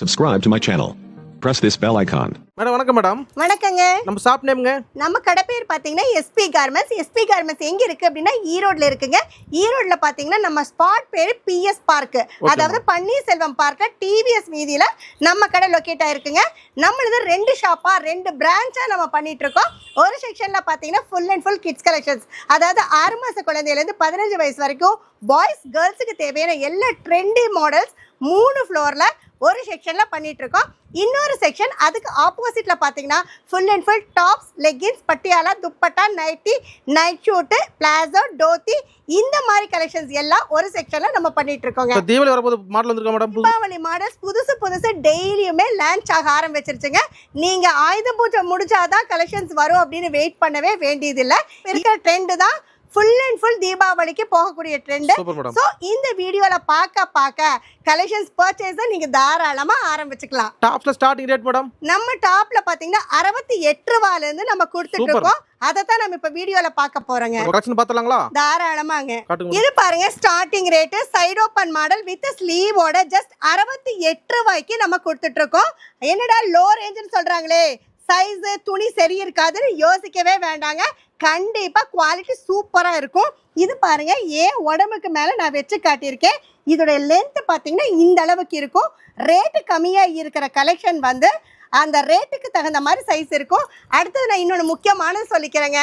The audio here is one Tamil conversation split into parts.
Subscribe to my channel. Press this bell icon. Madam வணக்கம் மேடம். வணக்கங்க. நம்ம ஷாப் நேம்ங்க. நம்ம கடை பேர் பார்த்தீங்கன்னா எஸ்பி கார்மெண்ட்ஸ் எஸ்பி கார்மெண்ட்ஸ் எங்க இருக்கு அப்படின்னா ஈரோட்ல இருக்குங்க. ஈரோட்ல பார்த்தீங்கன்னா நம்ம ஸ்பாட் பேர் பிஎஸ் பார்க் அதாவது பன்னீர்செல்வம் பார்க்க டிவிஎஸ் வீதியில நம்ம கடை லொக்கேட் ஆயிருக்குங்க. நம்மளது ரெண்டு ஷாப்பா ரெண்டு பிரான்ச்சா நம்ம பண்ணிட்டு இருக்கோம். ஒரு செக்ஷன்ல பார்த்தீங்கன்னா full and full kids collections அதாவது ஆறு மாச குழந்தையிலேருந்து பதினஞ்சு வயசு வரைக்கும் பாய்ஸ் கேர்ள்ஸுக்கு தேவையான எல்லா ட்ரெண்டி மாடல்ஸ் மூணு ஃப்ளோர்ல ஒரு செக்ஷன்ல பண்ணிட்டு இருக்கோம் இன்னொரு செக்ஷன் அதுக்கு ஆப்போசிட்ல பாத்தீங்கன்னா full and full tops leggings Patiala dupatta nightie night suit palazzo dhoti இந்த மாதிரி கலெக்ஷன்ஸ் எல்லாம் ஒரு செக்ஷன்ல நம்ம பண்ணிட்டு இருக்கோங்க தீபாவளி வரும்போது மாடல் வந்திருக்கா மேடம் தீபாவளி மாடல்ஸ் புதுசு புதுசு டெய்லியுமே லான்ச் ஆக ஆரம்பிச்சிருச்சுங்க. நீங்க ஆயுத பூஜை முடிச்சாதான் கலெக்ஷன்ஸ் வரும் அப்படின்னு வெயிட் பண்ணவே வேண்டியதில்லை. இருக்கிற ட்ரெண்ட் தான் ஃபுல் அண்ட் ஃபுல் தீபாவளிக்கு போகக்கூடிய ட்ரெண்ட் ஸோ இந்த வீடியோல பார்க்க பார்க்க கலெக்ஷன்ஸ் பர்ச்சேஸை நீங்க தாராளமா ஆரம்பிச்சுக்கலாம். டாப்ஸ்ல ஸ்டார்டிங் ரேட் மேடம் நம்ம டாப்ல பாத்தீங்கன்னா அறுபத்தி எட்டு ரூபால இருந்து நம்ம கொடுத்துட்டு. இருக்கோம். அதை தான் நம்ம இப்ப வீடியோல பார்க்க போறோங்க. கலெக்ஷன் பார்த்தலாங்களா? தாராளமாங்க. இது பாருங்க starting rate side open model with ஸ்லீவோட ஜஸ்ட் அறுபத்தி எட்டு ரூபாய்க்கு நம்ம கொடுத்துட்டு இருக்கோம். என்னடா லோ ரேஞ்சுன்னு சொல்றாங்களே. சைஸு துணி சரி இருக்காதுன்னு யோசிக்கவே வேண்டாங்க. கண்டிப்பாக குவாலிட்டி சூப்பராக இருக்கும். இது பாருங்க ஏன் உடம்புக்கு மேலே நான் வச்சு காட்டியிருக்கேன். இதோடைய லென்த் பாத்தீங்கன்னா இந்த அளவுக்கு இருக்கும். ரேட்டு கம்மியாக இருக்கிற கலெக்ஷன் வந்து அந்த ரேட்டுக்கு தகுந்த மாதிரி சைஸ் இருக்கும். அடுத்தது நான் இன்னொன்று முக்கியமானது சொல்லிக்கிறேங்க.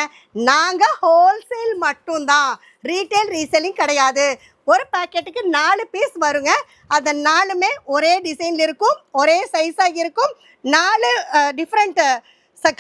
நாங்கள் ஹோல்சேல் மட்டும்தான். ரீட்டைல் ரீசேலிங் கிடையாது. ஒரு பேக்கெட்டுக்கு நாலு பீஸ் வருங்க. அந்த நாலுமே ஒரே டிசைனில் இருக்கும். ஒரே சைஸாக இருக்கும். நாலு டிஃப்ரெண்ட்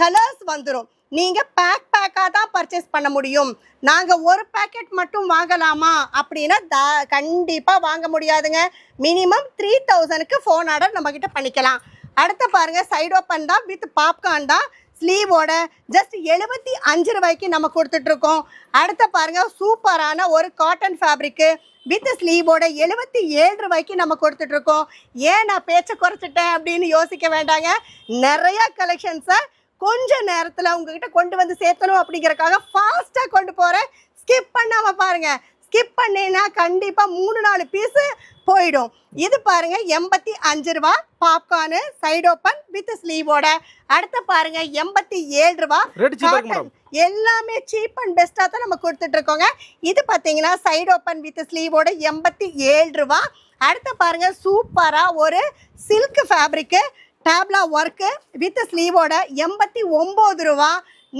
கலர்ஸ் வந்துடும் நீங்கள் பேக் பேக்காக தான் பர்ச்சேஸ் பண்ண முடியும். நாங்கள் ஒரு பேக்கெட் மட்டும் வாங்கலாமா? அப்படின்னா த கண்டிப்பாக வாங்க முடியாதுங்க. மினிமம் த்ரீ தௌசண்ட்க்கு ஃபோன் ஆர்டர் நம்மக்கிட்ட பண்ணிக்கலாம். அடுத்து பாருங்க சைடு ஓப்பன் தான் வித் பாப்கார்ன் தான் ஸ்லீவோட ஜஸ்ட் எழுபத்தி அஞ்சு ரூபாய்க்கு நம்ம கொடுத்துட்ருக்கோம். அடுத்த அடுத்து பாருங்க சூப்பரான ஒரு காட்டன் ஃபேப்ரிக்கு வித் ஸ்லீவோட எழுபத்தி ஏழு ரூபாய்க்கு நம்ம கொடுத்துட்ருக்கோம். ஏன் நான் பேச்சை குறைச்சிட்டேன் அப்படின்னு யோசிக்க வேண்டாங்க. நிறையா கலெக்ஷன்ஸை கொஞ்ச நேரத்தில் உங்ககிட்ட கொண்டு வந்து சேர்த்தணும் அப்படிங்கிறக்காக ஃபாஸ்ட்டாக கொண்டு போகிறேன் ஸ்கிப் பண்ணாமல் பாருங்கள் ஸ்கிப் பண்ணேன்னா கண்டிப்பாக மூணு நாலு பீஸு போயிடும். இது பாருங்க எண்பத்தி அஞ்சு ரூபா பாப்கார்னு சைடு ஓப்பன் வித் ஸ்லீவோட அடுத்து பாருங்க எண்பத்தி ஏழு ரூபா காட்டன் எல்லாமே சீப் அண்ட் பெஸ்ட்டாக தான் நம்ம கொடுத்துட்டு இருக்கோங்க. இது பார்த்தீங்கன்னா சைடு ஓப்பன் வித் ஸ்லீவோட எண்பத்தி ஏழு ரூபா. அடுத்து பாருங்க சூப்பராக ஒரு சில்க் ஃபேப்ரிக்கு டேப்லா ஒர்க்கு வித் ஸ்லீவோட எண்பத்தி ஒம்பது ரூபா.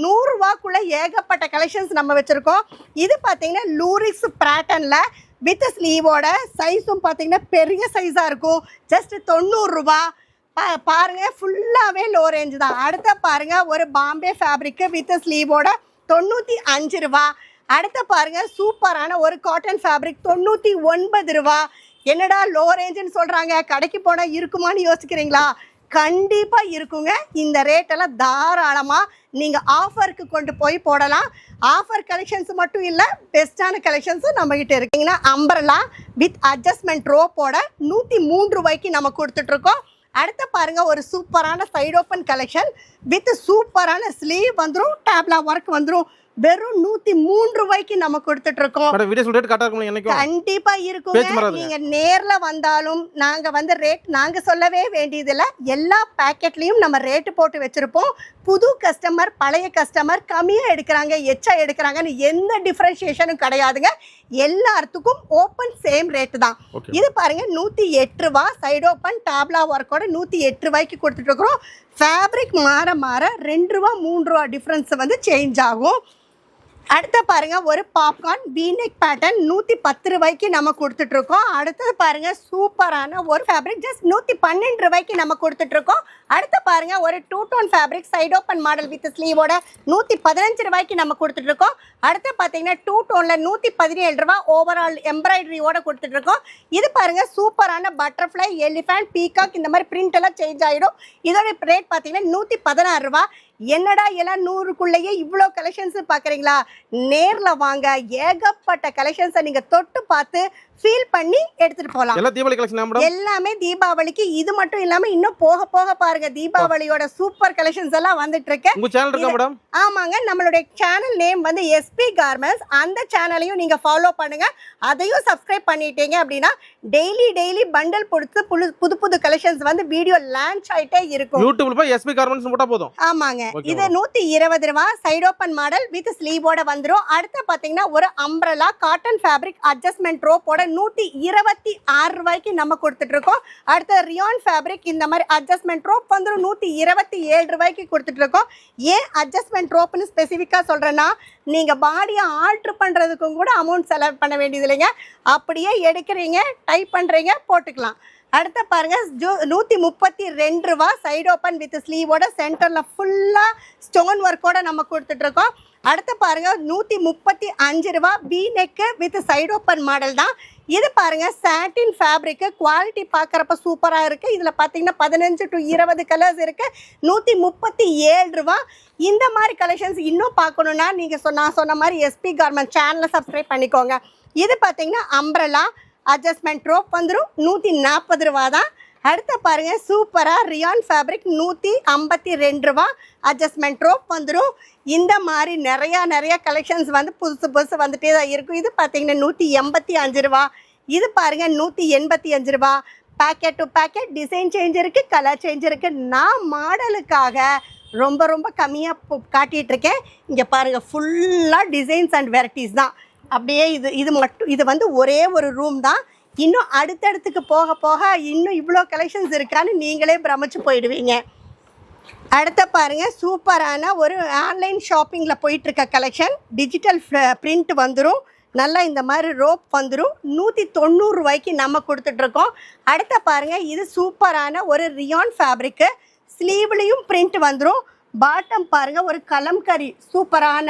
நூறுரூவாக்குள்ளே ஏகப்பட்ட கலெக்ஷன்ஸ் நம்ம வச்சுருக்கோம். இது பார்த்தீங்கன்னா லூரிக்ஸ் பேட்டர்னில் வித் ஸ்லீவோட சைஸும் பார்த்தீங்கன்னா பெரிய சைஸாக இருக்கும். ஜஸ்ட் தொண்ணூறுரூவா பா பாருங்கள் ஃபுல்லாகவே லோ ரேஞ்ச் தான். அடுத்த பாருங்கள் ஒரு பாம்பே ஃபேப்ரிக்கு வித் ஸ்லீவோட தொண்ணூற்றி அஞ்சு ரூபா. அடுத்த பாருங்கள் சூப்பரான ஒரு காட்டன் ஃபேப்ரிக் தொண்ணூற்றி ஒன்பது ரூபா. என்னடா லோ ரேஞ்சுன்னு சொல்கிறாங்க கடைக்கு போனால் இருக்குமான்னு யோசிக்கிறீங்களா? கண்டிப்பாக இருக்குங்க. இந்த ரேட்டெல்லாம் தாராளமாக நீங்கள் ஆஃபருக்கு கொண்டு போய் போடலாம். ஆஃபர் கலெக்ஷன்ஸ் மட்டும் இல்லை பெஸ்ட்டான கலெக்ஷன்ஸும் நம்மகிட்ட இருக்குங்கன்னா அம்பர்லா வித் அட்ஜஸ்ட்மெண்ட் ரோப்போட நூற்றி மூன்று ரூபாய்க்கு நம்ம கொடுத்துட்ருக்கோம் அடுத்து பாருங்கள் ஒரு சூப்பரான சைடு ஓப்பன் கலெக்ஷன் வித் சூப்பரான ஸ்லீவ் வந்துடும் டேப்லா ஒர்க் வந்துடும் வெறும் நூற்றி மூன்று ரூபாய்க்கு நம்ம கொடுத்துட்டு இருக்கோம் இருக்கும். கண்டிப்பா மாறாதுங்க. நீங்க நேர்ல வந்தாலும் நாங்க வந்து ரேட் நாங்க சொல்லவே வேண்டியதில்ல. எல்லா பேக்கெட்லயும் நம்ம ரேட்டு போட்டு வச்சிருப்போம். புது கஸ்டமர் பழைய கஸ்டமர் கம்மியா எடுக்கிறாங்க எச்சா எடுக்கிறாங்கன்னு எந்த டிஃபரன்ஷியேஷனும் கிடையாதுங்க. எல்லாத்துக்கும் ஓப்பன் சேம் ரேட்டு தான். இது பாருங்க நூற்றி எட்டு ரூபா சைடு ஓப்பன் டாப்லா ஒர்க்கோட நூற்றி எட்டு ரூபாய்க்கு கொடுத்துட்டு இருக்கிறோம் ஃபேப்ரிக் மாற மாற ரெண்டு ரூபா மூணு ரூபா டிஃப்ரென்ஸ் வந்து சேஞ்ச் ஆகும். அடுத்து பாருங்க ஒரு பாப்கார்ன் வீநெக் பேட்டர்ன் நூற்றி பத்து ரூபாய்க்கு நம்ம கொடுத்துட்டு இருக்கோம் அடுத்தது பாருங்க சூப்பரான ஒரு ஃபேப்ரிக் ஜஸ்ட் நூற்றி பன்னெண்டு ரூபாய்க்கு நம்ம கொடுத்துட்டு இருக்கோம் அடுத்து பாருங்க ஒரு two tone fabric side open model with ஸ்லீவோட நூற்றி பதினஞ்சு ரூபாய்க்கு நம்ம கொடுத்துட்டு இருக்கோம் அடுத்து பார்த்தீங்கன்னா டூ டோனில் நூற்றி பதினேழு ரூபா ஓவரால் எம்ப்ராய்டரியோட கொடுத்துட்டு இருக்கோம் இது பாருங்க சூப்பரான பட்டர்ஃப்ளை எலிஃபேண்ட் பீகாக் இந்த மாதிரி பிரிண்ட் எல்லாம் சேஞ்ச் ஆகிடும் இதோட ரேட் பார்த்தீங்கன்னா நூற்றி பதினாறு ரூபா. என்னடா எல்லாம் நூறுக்குள்ளேயே இவ்வளோ கலெக்ஷன்ஸ் பார்க்குறீங்களா? நேரில் வாங்க. ஏகப்பட்ட கலெக்ஷன்ஸை நீங்கள் தொட்டு பார்த்து ஃபீல் பண்ணி எடுத்துட்டு போகலாம் எல்லாம் தீபாவளி கலெக்ஷன் எல்லாமே தீபாவளிக்கு இது மட்டும் இல்லாம இன்னும் போக போக பாருங்க தீபாவளியோட சூப்பர் கலெக்ஷன்ஸ் எல்லாம் வந்துட்டு இருக்கு. உங்க சேனல் இருக்கா மேடம் ஆமாங்க நம்மளுடைய சேனல் நேம் வந்து எஸ்பி கார்மெண்ட்ஸ் அந்த சேனலையும் நீங்க ஃபாலோ பண்ணுங்க. அதையும் சப்ஸ்கிரைப் பண்ணிட்டீங்க அப்படின்னா டெய்லி டெய்லி பண்டல் பொறுத்து புது புது கலெக்ஷன்ஸ் வந்து வீடியோ லான்ச் ஆயிட்டே இருக்கும். யூடியூப்ல போய் எஸ்பி கார்மெண்ட்ஸ் போட்டா போதும். ஆமாங்க. இது நூத்தி இருபது ரூபா சைடு ஓப்பன் மாடல் வித் ஸ்லீவோட வந்துரும். அடுத்து பாத்தீங்கன்னா ஒரு அம்ப்ரலா காட்டன் ஃபேப்ரிக் அட்ஜஸ்ட்மெண்ட் ரோப்போட நூற்றி இருபத்தி ஆறு ரூபாய்க்கு நம்ம கொடுத்துட்ருக்கோம். அடுத்த ரியான் ஃபேப்ரிக் இந்த மாதிரி அட்ஜஸ்ட்மெண்ட் ரோப் வந்து நூற்றி இருபத்தி ஏழு ரூபாய்க்கு கொடுத்துட்ருக்கோம். ஏன் அட்ஜஸ்ட்மெண்ட் ரோப்னு ஸ்பெசிஃபிக்காக சொல்கிறேன்னா நீங்கள் பாடியை ஆல்ட்ரு பண்ணுறதுக்கும் கூட அமௌண்ட் செலவு பண்ண வேண்டியது இல்லைங்க. அப்படியே எடுக்கிறீங்க டைப் பண்ணுறீங்க போட்டுக்கலாம். அடுத்த பாருங்கள் ஜூ நூற்றி முப்பத்தி ரெண்டு ரூபா சைடு ஓப்பன் வித் ஸ்லீவோட சென்டரில் ஃபுல்லாக ஸ்டோன் ஒர்க்கோட நம்ம கொடுத்துட்ருக்கோம். அடுத்து பாருங்கள் நூற்றி முப்பத்தி அஞ்சு ரூபா B neck with side open model தான். இது பாருங்க சாட்டின் ஃபேப்ரிக்கு குவாலிட்டி பார்க்குறப்ப சூப்பராக இருக்குது இதில் பார்த்தீங்கன்னா பதினஞ்சு டு இருபது கலர்ஸ் இருக்குது நூற்றி முப்பத்தி ஏழு ரூபா. இந்த மாதிரி கலெக்ஷன்ஸ் இன்னும் பார்க்கணுன்னா நீங்கள் சொன்ன நான் சொன்ன மாதிரி எஸ்பி கார்மெண்ட் சேனலை சப்ஸ்கிரைப் பண்ணிக்கோங்க. இது பார்த்தீங்கன்னா அம்ப்ரலா அட்ஜஸ்ட்மெண்ட் ரோப் வந்துடும் நூற்றி நாற்பது ரூபா தான். அடுத்த பாருங்க சூப்பராக ரியான் ஃபேப்ரிக் நூற்றி ஐம்பத்தி ரெண்டு ரூபா அட்ஜஸ்ட்மெண்ட் ரோப் வந்துடும் இந்த மாதிரி நிறையா நிறையா கலெக்ஷன்ஸ் வந்து புதுசு புதுசு வந்துட்டே தான் இருக்கும். இது பார்த்தீங்கன்னா நூற்றி எண்பத்தி அஞ்சு ரூபா. இது பாருங்கள் நூற்றி எண்பத்தி அஞ்சு ரூபா. Packet to packet design change இருக்குது கலர் சேஞ்ச் இருக்குது நான் மாடலுக்காக ரொம்ப ரொம்ப கம்மியாக காட்டிகிட்டு இருக்கேன். இங்கே பாருங்கள் ஃபுல்லாக டிசைன்ஸ் அண்ட் வெரைட்டிஸ் தான். அப்படியே இது இது மட்டும் இது வந்து ஒரே ஒரு ரூம் தான். இன்னும் அடுத்தடுத்துக்கு போக போக இன்னும் இவ்வளோ கலெக்ஷன்ஸ் இருக்கான்னு நீங்களே பிரமிச்சு போயிடுவீங்க. அடுத்த பாருங்கள் சூப்பரான ஒரு ஆன்லைன் ஷாப்பிங்கில் போயிட்டுருக்க கலெக்ஷன் டிஜிட்டல் பிரிண்ட் வந்துடும் நல்லா இந்த மாதிரி ரோப் வந்துடும் நூற்றி தொண்ணூறு ரூபாய்க்கு நம்ம கொடுத்துட்ருக்கோம் அடுத்த பாருங்கள் இது சூப்பரான ஒரு ரியான் ஃபேப்ரிக்கு ஸ்லீவ்லேயும் பிரிண்ட் வந்துடும் பாட்டம் பாருங்கள் ஒரு கலம்கரி சூப்பரான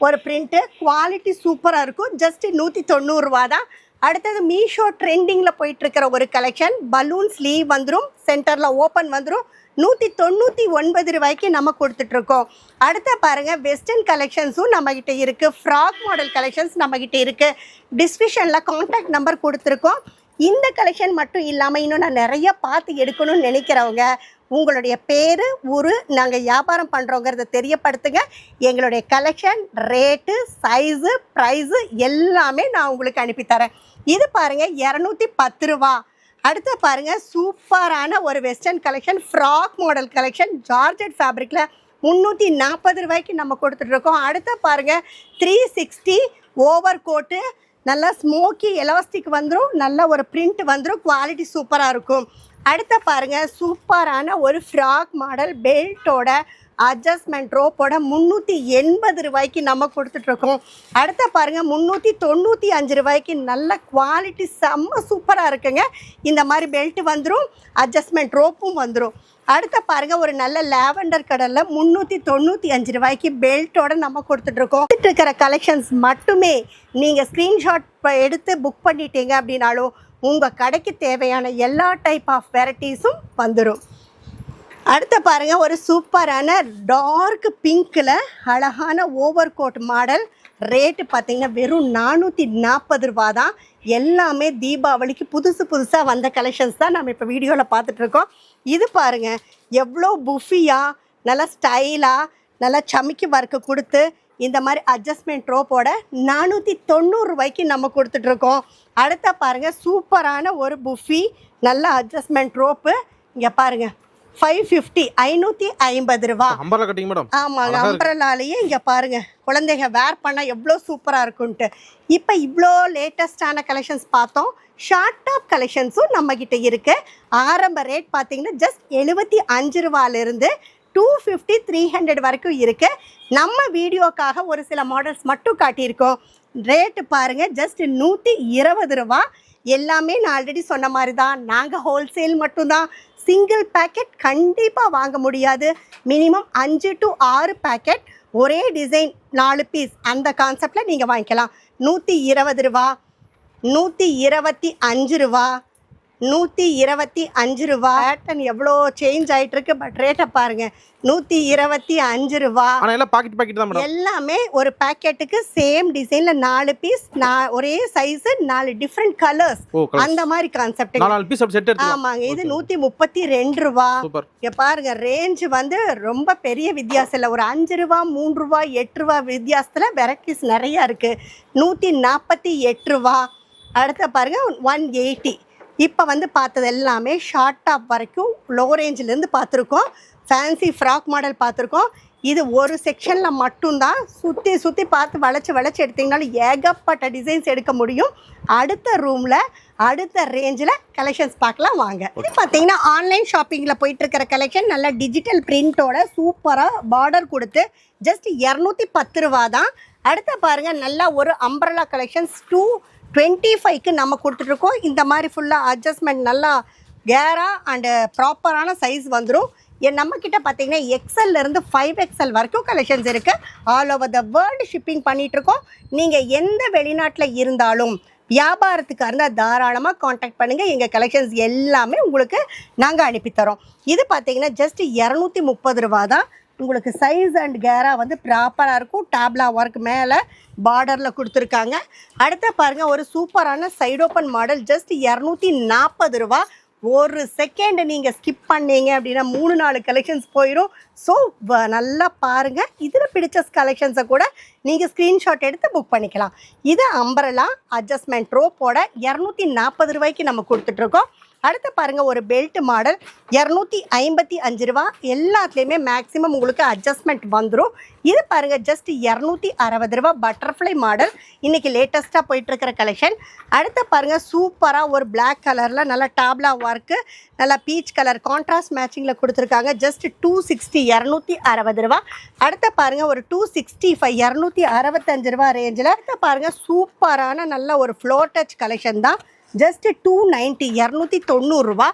ஒரு பிரிண்ட்டு குவாலிட்டி சூப்பராக இருக்கும். ஜஸ்ட் நூற்றி தொண்ணூறுரூவா தான் அடுத்தது மீஷோ ட்ரெண்டிங்கில் போயிட்டுருக்கிற ஒரு கலெக்ஷன் பலூன் ஸ்லீவ் வந்துடும் சென்டரில் ஓப்பன் வந்துடும் நூற்றி தொண்ணூற்றி ஒன்பது ரூபாய்க்கு நம்ம கொடுத்துட்ருக்கோம். அடுத்த பாருங்கள் வெஸ்டர்ன் கலெக்ஷன்ஸும் நம்மக்கிட்ட இருக்குது ஃப்ராக் மாடல் கலெக்ஷன்ஸ் நம்மக்கிட்ட இருக்குது டிஸ்கிரிப்ஷனில் காண்டாக்ட் நம்பர் கொடுத்துருக்கோம். இந்த கலெக்ஷன் மட்டும் இல்லாமல் இன்னும் நான் நிறைய பார்த்து எடுக்கணும்னு நினைக்கிறவங்க உங்களுடைய பேர் ஊர் நாங்கள் வியாபாரம் பண்ணுறோங்கிறத தெரியப்படுத்துங்க. எங்களுடைய கலெக்ஷன் ரேட்டு சைஸு ப்ரைஸு எல்லாமே நான் உங்களுக்கு அனுப்பித்தரேன் இது பாருங்கள் இரநூத்தி பத்து ரூபா. அடுத்து பாருங்கள் சூப்பரான ஒரு western collection frock model collection georgette ஃபேப்ரிக்கில் முந்நூற்றி நாற்பது ரூபாய்க்கு நம்ம கொடுத்துட்ருக்கோம். அடுத்து பாருங்கள் த்ரீ சிக்ஸ்டி ஓவர் கோட்டு நல்லா ஸ்மோக்கி எலாஸ்டிக் வந்துடும் நல்ல ஒரு பிரிண்ட் வந்துடும் குவாலிட்டி சூப்பராக இருக்கும். அடுத்த பாருங்க சூப்பரான ஒரு ஃப்ராக் மாடல் பெல்ட்டோட அட்ஜஸ்ட்மெண்ட் ரோப்போட முந்நூற்றி எண்பது ரூபாய்க்கு நம்ம கொடுத்துட்ருக்கோம் அடுத்த பாருங்கள் முந்நூற்றி தொண்ணூற்றி அஞ்சு ரூபாய்க்கு நல்ல குவாலிட்டி செம்ம சூப்பராக இருக்குங்க. இந்த மாதிரி பெல்ட் வந்துடும் அட்ஜஸ்ட்மெண்ட் ரோப்பும் வந்துடும் அடுத்த பாருங்க ஒரு நல்ல லேவண்டர் கடலில் முந்நூற்றி தொண்ணூற்றி அஞ்சு ரூபாய்க்கு பெல்ட்டோட நம்ம கொடுத்துட்ருக்கோம் இருக்கிற கலெக்ஷன்ஸ் மட்டுமே நீங்கள் ஸ்க்ரீன்ஷாட் எடுத்து புக் பண்ணிட்டீங்க அப்படின்னாலும் உங்கள் கடைக்கு தேவையான எல்லா டைப் ஆஃப் வெரைட்டிஸும் வந்துடும் அடுத்த பாருங்கள் ஒரு சூப்பரான டார்க் பிங்க்கில் அழகான ஓவர் கோட் மாடல் ரேட்டு பார்த்தீங்கன்னா வெறும் நானூற்றி நாற்பது ரூபா தான் எல்லாமே தீபாவளிக்கு புதுசு புதுசாக வந்த கலெக்ஷன்ஸ் தான் நம்ம இப்போ வீடியோவில் பார்த்துட்ருக்கோம் இது பாருங்க எவ்வளோ புஃபியாக நல்லா ஸ்டைலாக நல்லா சமைக்கி ஒர்க்கு கொடுத்து இந்த மாதிரி அட்ஜஸ்ட்மெண்ட் ரோப்போட நானூற்றி தொண்ணூறு ரூபாய்க்கு நம்ம கொடுத்துட்ருக்கோம் அடுத்த பாருங்க சூப்பரான ஒரு புஃபி நல்ல அட்ஜஸ்ட்மெண்ட் ரோப்பு இங்கே பாருங்க ஃபைவ் ஃபிஃப்டி ஐநூற்றி ஐம்பது ரூபா. அம்பர்லா கட்டிங் மேடம் ஆமாங்க. அம்பரலாலேயே இங்கே பாருங்க குழந்தைங்க வேர் பண்ணால் எவ்வளோ சூப்பராக இருக்குன்ட்டு. இப்போ இவ்வளோ லேட்டஸ்டான கலெக்ஷன்ஸ் பார்த்தோம். ஷார்ட் டாப் கலெக்ஷன்ஸும் நம்மக்கிட்ட இருக்குது ஆரம்ப ரேட் பார்த்தீங்கன்னா ஜஸ்ட் எழுபத்தி அஞ்சு ரூபாலேருந்து டூ ஃபிஃப்டி த்ரீ ஹண்ட்ரட் வரைக்கும் இருக்குது நம்ம வீடியோக்காக ஒரு சில மாடல்ஸ் மட்டும் காட்டியிருக்கோம். ரேட்டு பாருங்கள் ஜஸ்ட் நூற்றி இருபது ரூபா. எல்லாமே நான் ஆல்ரெடி சொன்ன மாதிரி தான் நாங்கள் ஹோல்சேல் மட்டும்தான். சிங்கிள் பேக்கெட் கண்டிப்பாக வாங்க முடியாது. மினிமம் அஞ்சு டு ஆறு பேக்கெட் ஒரே டிசைன் நாலு பீஸ் அந்த கான்செப்டில் நீங்கள் வாங்கிக்கலாம். நூற்றி இருபது ரூபா. நூற்றி இருபத்தி அஞ்சு ரூபா. நூற்றி இருபத்தி அஞ்சு ரூபா. பேட்டன் எவ்வளோ சேஞ்ச் ஆயிட்டு இருக்கு பட் ரேட்டை பாருங்க. நூற்றி இருபத்தி அஞ்சு ரூபா. எல்லாம் பாக்கெட் பாக்கெட் தான் எல்லாமே ஒரு பாக்கெட்டுக்கு சேம் டிசைன்ல நாலு பீஸ் ஒரே சைஸ் நாலு டிஃப்ரெண்ட் கலர்ஸ். அந்த மாதிரி கான்செப்ட் நாலு பீஸ் ஆமாங்க இது நூத்தி முப்பத்தி ரெண்டு ரூபா. இங்க பாருங்க ரேஞ்ச் வந்து ரொம்ப பெரிய வித்தியாசம் இல்லை. ஒரு அஞ்சு ரூபா மூன்று ரூபா எட்டு ரூபா வித்தியாசத்துல வெரைட்டிஸ் நிறைய இருக்கு. நூத்தி நாற்பத்தி எட்டு ரூபா. அடுத்த பாருங்க ஒன் எயிட்டி இப்போ வந்து பார்த்தது எல்லாமே ஷார்ட் டாப் வரைக்கும் லோ ரேஞ்சிலேருந்து பார்த்துருக்கோம். ஃபேன்சி ஃப்ராக் மாடல் பார்த்துருக்கோம். இது ஒரு செக்ஷனில் மட்டும்தான். சுற்றி சுற்றி பார்த்து வளைச்சி வளைச்சி எடுத்தீங்கனாலும் ஏகப்பட்ட டிசைன்ஸ் எடுக்க முடியும். அடுத்த ரூமில் அடுத்த ரேஞ்சில் கலெக்ஷன்ஸ் பார்க்கலாம் வாங்க. இது பார்த்தீங்கன்னா ஆன்லைன் ஷாப்பிங்கில் போயிட்டு இருக்கிற கலெக்ஷன் நல்ல டிஜிட்டல் பிரிண்டோட சூப்பராக பார்டர் கொடுத்து ஜஸ்ட் இரநூத்தி பத்து ரூபா தான் அடுத்த பாருங்க நல்லா ஒரு அம்பரலா கலெக்ஷன்ஸ் டூ டுவெண்ட்டி ஃபைவ்க்கு நம்ம கொடுத்துட்ருக்கோம். இந்த மாதிரி ஃபுல்லாக அட்ஜஸ்ட்மெண்ட் நல்லா கேராக அண்டு ப்ராப்பரான சைஸ் வந்துடும் என் நம்மக்கிட்ட பார்த்தீங்கன்னா எக்ஸல்லேருந்து ஃபைவ் எக்ஸல் வரைக்கும் கலெக்ஷன்ஸ் இருக்குது all over the world shipping பண்ணிகிட்ருக்கோம் நீங்கள் எந்த வெளிநாட்டில் இருந்தாலும் வியாபாரத்துக்காக இருந்தால் தாராளமாக காண்டாக்ட் பண்ணுங்கள் எங்கள் கலெக்ஷன்ஸ் எல்லாமே உங்களுக்கு நாங்கள் அனுப்பித்தரோம் இது பார்த்தீங்கன்னா ஜஸ்ட் இரநூத்தி முப்பது ரூபா தான் உங்களுக்கு சைஸ் அண்ட் கேரா வந்து ப்ராப்பராக இருக்கும். டேப்லா ஒர்க் மேலே பார்டரில் கொடுத்துருக்காங்க. அடுத்த பாருங்கள் ஒரு சூப்பரான சைடு ஓப்பன் மாடல் ஜஸ்ட் இரநூத்தி நாற்பது ரூபா. ஒரு செகண்ட் நீங்கள் ஸ்கிப் பண்ணீங்க அப்படின்னா மூணு நாலு கலெக்ஷன்ஸ் போயிடும் ஸோ நல்லா பாருங்கள் இதில் பிடிச்ச கலெக்ஷன்ஸை கூட நீங்கள் ஸ்க்ரீன்ஷாட் எடுத்து புக் பண்ணிக்கலாம். இது அம்பரலா அட்ஜஸ்ட்மெண்ட் ரோப்போட இரநூத்தி நாற்பது ரூபாய்க்கு நம்ம கொடுத்துட்ருக்கோம் அடுத்து பாருங்கள் ஒரு பெல்ட் மாடல் இரநூத்தி ஐம்பத்தி அஞ்சு ரூபா. எல்லாத்துலேயுமே மேக்ஸிமம் உங்களுக்கு அட்ஜஸ்ட்மெண்ட் வந்துடும் இது பாருங்கள் ஜஸ்ட் இரநூத்தி அறுபது ரூபா பட்டர்ஃப்ளை மாடல் இன்றைக்கி லேட்டஸ்ட்டாக போயிட்டுருக்கிற கலெக்ஷன் அடுத்து பாருங்கள் சூப்பராக ஒரு பிளாக் கலரில் நல்லா டாப்லா ஒர்க்கு நல்லா பீச் கலர் கான்ட்ராஸ்ட் மேட்சிங்கில் கொடுத்துருக்காங்க. ஜஸ்ட் டூ சிக்ஸ்டி இரநூத்தி அறுபது ரூபா. அடுத்து பாருங்கள் ஒரு டூ சிக்ஸ்டி ஃபைவ் இரநூத்தி அறுபத்தஞ்சு ரூபா ரேஞ்சில் அடுத்து பாருங்கள் சூப்பரான நல்ல ஒரு ஃப்ளோர் டச் கலெக்ஷன் தான். ஜஸ்ட்டு டூ நைன்ட்டி இரநூத்தி தொண்ணூறுரூவா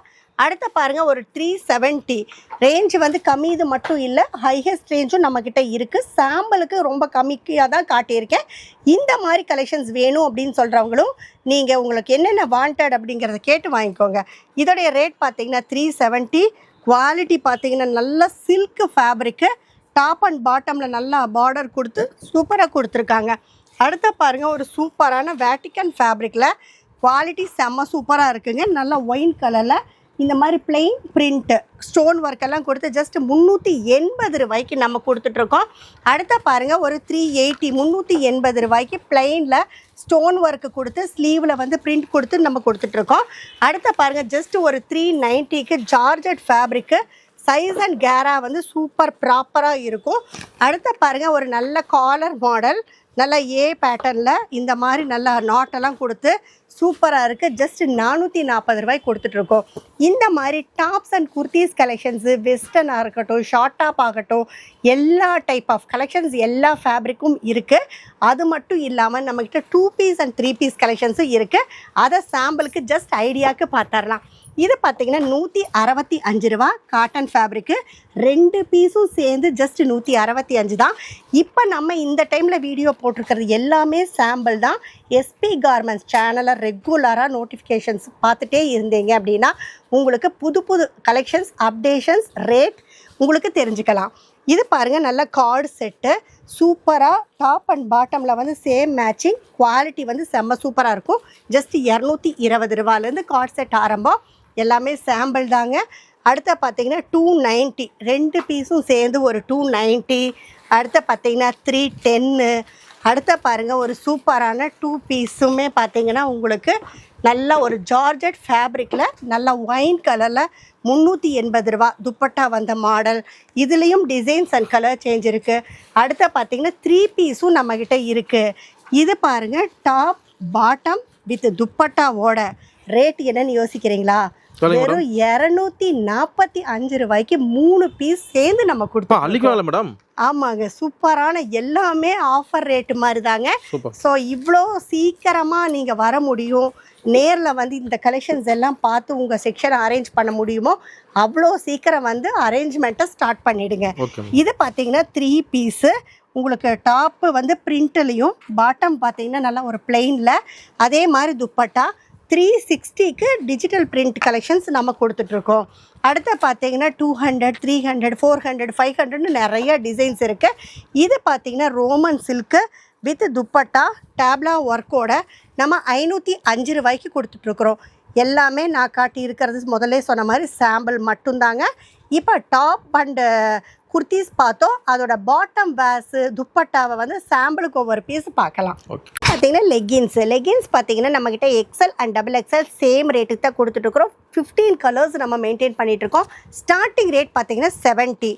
அடுத்த பாருங்கள் ஒரு த்ரீ செவன்ட்டி ரேஞ்சு வந்து கம்மி இது மட்டும் இல்லை ஹையஸ்ட் ரேஞ்சும் நம்மக்கிட்ட இருக்குது சாம்பிளுக்கு ரொம்ப கம்மியாக தான் காட்டியிருக்கேன். இந்த மாதிரி கலெக்ஷன்ஸ் வேணும் அப்படின்னு சொல்கிறவங்களும் நீங்கள் உங்களுக்கு என்னென்ன வாண்டட் அப்படிங்கிறத கேட்டு வாங்கிக்கோங்க. இதோடைய ரேட் பார்த்தீங்கன்னா த்ரீ செவன்ட்டி குவாலிட்டி பார்த்தீங்கன்னா நல்ல சில்க் ஃபேப்ரிக்கு டாப் அண்ட் பாட்டமில் நல்லா பார்டர் கொடுத்து சூப்பராக கொடுத்துருக்காங்க. அடுத்த பாருங்கள் ஒரு சூப்பரான வேட்டிக்கன் ஃபேப்ரிக்கில் குவாலிட்டி செம்ம சூப்பராக இருக்குங்க. நல்லா ஒயின் கலரில் இந்த மாதிரி பிளெயின் பிரிண்ட்டு ஸ்டோன் ஒர்க் எல்லாம் கொடுத்து ஜஸ்ட் முந்நூற்றி எண்பது ரூபாய்க்கு நம்ம கொடுத்துட்ருக்கோம். அடுத்த பாருங்கள் ஒரு த்ரீ எயிட்டி முந்நூற்றி எண்பது ரூபாய்க்கு பிளெயினில் ஸ்டோன் ஒர்க்கு கொடுத்து ஸ்லீவில் வந்து பிரிண்ட் கொடுத்து நம்ம கொடுத்துட்ருக்கோம். அடுத்த பாருங்கள் ஜஸ்ட் ஒரு த்ரீ நைன்ட்டிக்கு ஜார்ஜட் ஃபேப்ரிக்கு சைஸ் அண்ட் கேரா வந்து சூப்பர் ப்ராப்பராக இருக்கும். அடுத்த பாருங்கள் ஒரு நல்ல காலர் மாடல் நல்ல ஏ பேட்டர்னில் இந்த மாதிரி நல்லா நாட்டெல்லாம் கொடுத்து சூப்பராக இருக்குது ஜஸ்ட் நானூற்றி நாற்பது ரூபாய் கொடுத்துட்ருக்கோம். இந்த மாதிரி டாப்ஸ் அண்ட் குர்த்திஸ் கலெக்ஷன்ஸு வெஸ்டர்னாக இருக்கட்டும் ஷார்ட் டாப் ஆகட்டும் எல்லா டைப் ஆஃப் கலெக்ஷன்ஸ் எல்லா ஃபேப்ரிக்கும் இருக்குது அது மட்டும் இல்லாமல் நம்மக்கிட்ட two piece and three piece கலெக்ஷன்ஸும் இருக்குது அதை சாம்பிளுக்கு ஜஸ்ட் ஐடியாவுக்கு பார்த்துடலாம். இது பார்த்தீங்கன்னா நூற்றி அறுபத்தி அஞ்சு ரூபா காட்டன் ஃபேப்ரிக்கு ரெண்டு பீஸும் சேர்ந்து ஜஸ்ட் நூற்றி அறுபத்தி அஞ்சு தான். இப்போ நம்ம இந்த டைமில் வீடியோ போட்டிருக்கிறது எல்லாமே சாம்பிள் தான். எஸ்பி கார்மெண்ட்ஸ் சேனலை ரெகுலராக நோட்டிஃபிகேஷன்ஸ் பார்த்துட்டே இருந்தீங்க அப்படின்னா உங்களுக்கு புது புது கலெக்ஷன்ஸ் அப்டேஷன்ஸ் ரேட் உங்களுக்கு தெரிஞ்சுக்கலாம். இது பாருங்கள் நல்ல கார்டு செட்டு சூப்பராக டாப் அண்ட் பாட்டமில் வந்து சேம் மேட்சிங் குவாலிட்டி வந்து செம்ம சூப்பராக இருக்கும். ஜஸ்ட் இரநூத்தி இருபது ரூபாலேருந்து கார்டு செட் ஆரம்பம். எல்லாமே சாம்பிள் தாங்க. அடுத்த பார்த்தீங்கன்னா டூ நைன்ட்டி ரெண்டு பீஸும் சேர்ந்து ஒரு டூ நைன்ட்டி அடுத்த பார்த்தீங்கன்னா த்ரீ டென்னு அடுத்த பாருங்கள் ஒரு சூப்பரான டூ பீஸுமே பார்த்தீங்கன்னா உங்களுக்கு நல்ல ஒரு ஜார்ஜட் ஃபேப்ரிக்கில் நல்ல ஒயின் கலரில் முந்நூற்றி எண்பது ரூபா துப்பட்டா வந்த மாடல் இதுலேயும் டிசைன்ஸ் அண்ட் கலர் சேஞ்ச் இருக்குது அடுத்த பார்த்தீங்கன்னா த்ரீ பீஸும் நம்மக்கிட்ட இருக்குது இது பாருங்கள் டாப் பாட்டம் வித் துப்பட்டாவோட. ரேட் என்னன்னு யோசிக்கிறீங்களா? வெறும் இரநூத்தி நாற்பத்தி அஞ்சு ரூபாய்க்கு மூணு பீஸ் சேர்ந்து நம்ம கொடுத்தோம் மேடம் ஆமாங்க. சூப்பரான எல்லாமே ஆஃபர் ரேட்டு மாதிரி தாங்க ஸோ இவ்வளோ சீக்கிரமாக நீங்கள் வர முடியும். நேரில் வந்து இந்த கலெக்ஷன்ஸ் எல்லாம் பார்த்து உங்கள் செக்ஷனை அரேஞ்ச் பண்ண முடியுமோ அவ்வளோ சீக்கிரம் வந்து அரேஞ்ச்மெண்ட்டை ஸ்டார்ட் பண்ணிடுங்க. ஓகே இது பார்த்தீங்கன்னா த்ரீ பீஸு உங்களுக்கு டாப்பு வந்து பிரிண்ட்லேயும் பாட்டம் பார்த்தீங்கன்னா நல்லா ஒரு பிளெயினில் அதே மாதிரி துப்பட்டா த்ரீ சிக்ஸ்டிக்கு டிஜிட்டல் பிரிண்ட் கலெக்ஷன்ஸ் நம்ம கொடுத்துட்ருக்கோம். அடுத்து பார்த்தீங்கன்னா two hundred three hundred four hundred five ஹண்ட்ரட்னு நிறைய டிசைன்ஸ் இருக்குது இது பார்த்தீங்கன்னா ரோமன் சில்க்கு வித் துப்பட்டா டேப்லா ஒர்க்கோட நம்ம ஐநூற்றி அஞ்சு ரூபாய்க்கு கொடுத்துட்ருக்குறோம். எல்லாமே நான் காட்டி இருக்கிறது முதல்ல சொன்ன மாதிரி சாம்பிள் மட்டும்தாங்க. இப்போ டாப் அண்டு குர்த்திஸ் பார்த்தோம். அதோட பாட்டம் வேஸு துப்பட்டாவை வந்து சாம்பிளுக்கு ஒவ்வொரு பீஸ் பார்க்கலாம். பார்த்தீங்கன்னா லெகின்ஸ் லெகின்ஸ் பார்த்தீங்கன்னா நம்மக்கிட்ட XL and double XL same ரேட்டுக்கு தான் கொடுத்துட்ருக்குறோம் ஃபிஃப்டீன் கலர்ஸ் நம்ம மெயின்டைன் பண்ணிகிட்ருக்கோம் ஸ்டார்டிங் ரேட் பார்த்தீங்கன்னா செவன்ட்டி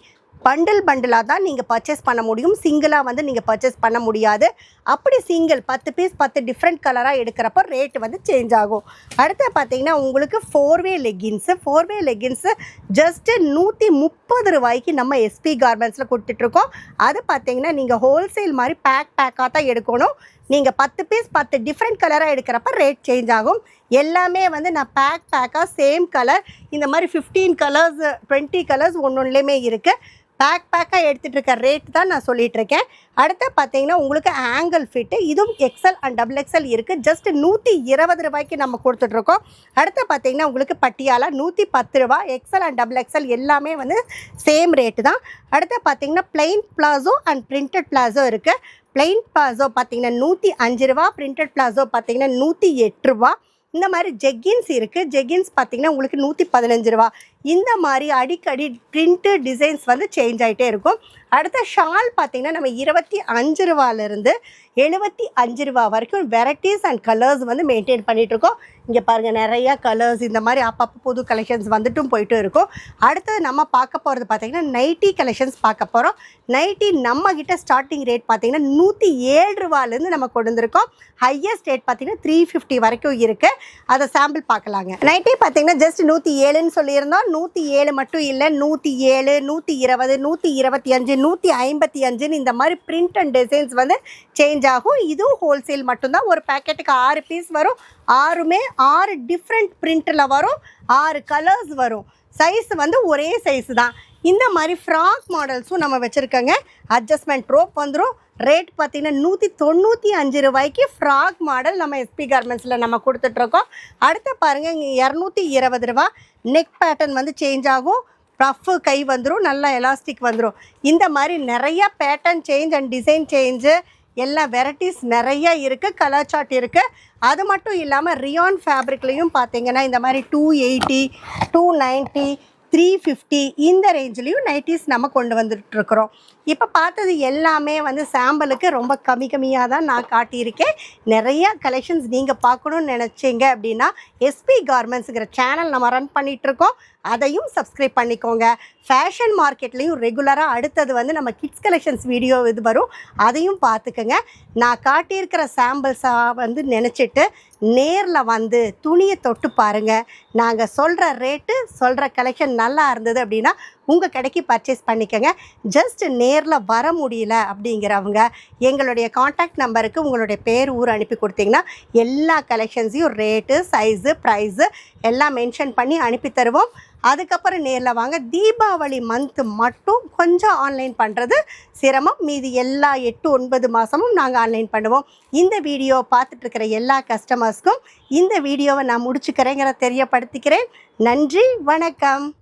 பண்டில் பண்டிலாக தான் நீங்கள் பர்ச்சேஸ் பண்ண முடியும். சிங்கிளாக வந்து நீங்கள் பர்ச்சேஸ் பண்ண முடியாது. அப்படி சிங்கிள் பத்து பீஸ் பத்து டிஃப்ரெண்ட் கலராக எடுக்கிறப்போ ரேட் வந்து சேஞ்ச் ஆகும். அடுத்து பார்த்தீங்கன்னா உங்களுக்கு four way leggings four way leggings just நூற்றி முப்பது ரூபாய்க்கு நம்ம எஸ்பி கார்மெண்ட்ஸில் கொடுத்துட்ருக்கோம். அது பார்த்தீங்கன்னா நீங்கள் ஹோல்சேல் மாதிரி பேக் பேக்காக தான் எடுக்கணும். நீங்கள் பத்து பீஸ் பத்து டிஃப்ரெண்ட் கலராக எடுக்கிறப்ப ரேட் சேஞ்ச் ஆகும். எல்லாமே வந்து நான் பேக் பேக்காக சேம் கலர் இந்த மாதிரி ஃபிஃப்டீன் கலர்ஸ் டுவெண்ட்டி கலர்ஸ் ஒன்று ஒன்றுலேயுமே இருக்குது பேக் பேக்காக எடுத்துகிட்டு இருக்க ரேட் தான் நான் சொல்லிகிட்ருக்கேன் அடுத்து பார்த்தீங்கன்னா உங்களுக்கு ஆங்கிள் ஃபிட்டு இதுவும் எக்ஸல் அண்ட் டபுள் எக்ஸல் இருக்குது ஜஸ்ட் நூற்றி இருபது ரூபாய்க்கு நம்ம கொடுத்துட்ருக்கோம் அடுத்து பார்த்தீங்கன்னா உங்களுக்கு பட்டியாலா நூற்றி பத்து ரூபா எக்ஸல் அண்ட் டபுள் எக்ஸல் எல்லாமே வந்து சேம் ரேட்டு தான். அடுத்து பார்த்தீங்கன்னா plain palazzo and printed palazzo இருக்குது பிளெயின் பிளாசோ பார்த்தீங்கன்னா நூற்றி அஞ்சு ரூபா பிரிண்டட் பிளாசோ பார்த்தீங்கன்னா நூற்றி எட்டு ரூபா. இந்த மாதிரி ஜெக்கின்ஸ் இருக்குது ஜெக்கின்ஸ் பார்த்தீங்கன்னா உங்களுக்கு நூற்றி பதினஞ்சு ரூபா. இந்த மாதிரி அடிக்கடி பிரிண்ட்டு டிசைன்ஸ் வந்து சேஞ்ச் ஆகிட்டே இருக்கும். அடுத்த ஷால் பார்த்தீங்கன்னா நம்ம இருபத்தி அஞ்சு ரூபாலேருந்து எழுபத்தி அஞ்சு ரூபா வரைக்கும் வெரைட்டிஸ் அண்ட் கலர்ஸ் வந்து மெயின்டைன் பண்ணிகிட்ருக்கோம் இங்கே பாருங்கள் நிறையா கலர்ஸ் இந்த மாதிரி அப்பப்போ புது கலெக்ஷன்ஸ் வந்துட்டும் போயிட்டும் இருக்கும். அடுத்தது நம்ம பார்க்க போகிறது பார்த்திங்கன்னா நைட்டி கலெக்ஷன்ஸ் பார்க்க போகிறோம் நைட்டி நம்ம ஸ்டார்டிங் ரேட் பார்த்திங்கன்னா நூற்றி ஏழு ரூபாலேருந்து நம்ம கொண்டு வந்திருக்கோம். ஹையஸ்ட் ரேட் பார்த்தீங்கன்னா த்ரீ ஃபிஃப்டி வரைக்கும் இருக்குது அதை சாம்பிள் பார்க்கலாங்க. நைட்டி பார்த்தீங்கன்னா ஜஸ்ட் நூற்றி ஏழுன்னு சொல்லியிருந்தோம். நூற்றி ஏழு மட்டும் இல்லை நூற்றி ஏழு நூற்றி இருபது நூற்றி இருபத்தி அஞ்சு நூற்றி ஐம்பத்தி அஞ்சுன்னு இந்த மாதிரி பிரிண்ட் அண்ட் டிசைன்ஸ் வந்து சேஞ்ச் ஆகும். இதுவும் ஹோல்சேல் மட்டும்தான். ஒரு பேக்கெட்டுக்கு ஆறு பீஸ் வரும். ஆறுமே ஆறு டிஃப்ரெண்ட் பிரிண்ட்டில் வரும். ஆறு கலர்ஸ் வரும். சைஸ் வந்து ஒரே சைஸ் தான். இந்த மாதிரி ஃப்ராக் மாடல்ஸும் நம்ம வச்சுருக்கோங்க. அட்ஜஸ்ட்மெண்ட் ரோப் வந்துடும் ரேட் பார்த்தீங்கன்னா நூற்றி தொண்ணூற்றி அஞ்சு ரூபாய்க்கு ஃப்ராக் மாடல் நம்ம எஸ்பி கார்மெண்ட்ஸில் நம்ம கொடுத்துட்ருக்கோம். அடுத்து பாருங்கள் இங்கே இரநூத்தி இருபது ரூபா நெக் பேட்டர்ன் வந்து சேஞ்ச் ஆகும். ரஃப்பு கை வந்துடும் நல்லா எலாஸ்டிக் வந்துடும் இந்த மாதிரி நிறையா pattern change and design change எல்லா வெரைட்டிஸ் நிறைய இருக்குது கலர் சார்ட் இருக்குது அது மட்டும் இல்லாமல் ரியான் ஃபேப்ரிக்லேயும் பார்த்தீங்கன்னா இந்த மாதிரி two eighty two ninety three fifty இந்த ரேஞ்சிலையும் நைட்டிஸ் நம்ம கொண்டு வந்துட்டுருக்குறோம். இப்போ பார்த்தது எல்லாமே வந்து சாம்பிளுக்கு ரொம்ப கம்மி கம்மியாக தான் நான் காட்டியிருக்கேன். நிறையா கலெக்ஷன்ஸ் நீங்கள் பார்க்கணுன்னு நினச்சிங்க அப்படின்னா எஸ்பி கார்மெண்ட்ஸுங்கிற சேனல் நம்ம ரன் பண்ணிகிட்ருக்கோம் அதையும் சப்ஸ்கிரைப் பண்ணிக்கோங்க. ஃபேஷன் மார்க்கெட்லேயும் ரெகுலராக அடுத்தது வந்து நம்ம கிட்ஸ் கலெக்ஷன்ஸ் வீடியோ இது வரும். அதையும் பார்த்துக்கோங்க. நான் காட்டியிருக்கிற சாம்பிள்ஸாக வந்து நினச்சிட்டு நேரில் வந்து துணியை தொட்டு பாருங்கள் நாங்கள் சொல்கிற ரேட்டு சொல்கிற கலெக்ஷன் நல்லா இருந்தது அப்படின்னா உங்கள் கடைக்கு பர்ச்சேஸ் பண்ணிக்கோங்க. ஜஸ்ட் நேரில் வர முடியல அப்படிங்கிறவங்க எங்களுடைய காண்டாக்ட் நம்பருக்கு உங்களுடைய பேர் ஊர் அனுப்பி கொடுத்தீங்கன்னா எல்லா கலெக்ஷன்ஸையும் ரேட்டு சைஸு ப்ரைஸு எல்லாம் மென்ஷன் பண்ணி அனுப்பி தருவோம். அதுக்கப்புறம் நேரில் வாங்க. தீபாவளி மந்த்து மட்டும் கொஞ்சம் ஆன்லைன் பண்ணுறது சிரமம். மீதி எல்லா எட்டு ஒன்பது மாதமும் நாங்கள் ஆன்லைன் பண்ணுவோம். இந்த வீடியோ பார்த்துட்ருக்கிற எல்லா கஸ்டமர்ஸ்க்கும் இந்த வீடியோவை நான் முடிச்சுக்கிறேங்கிற தெரியப்படுத்திக்கிறேன். நன்றி வணக்கம்.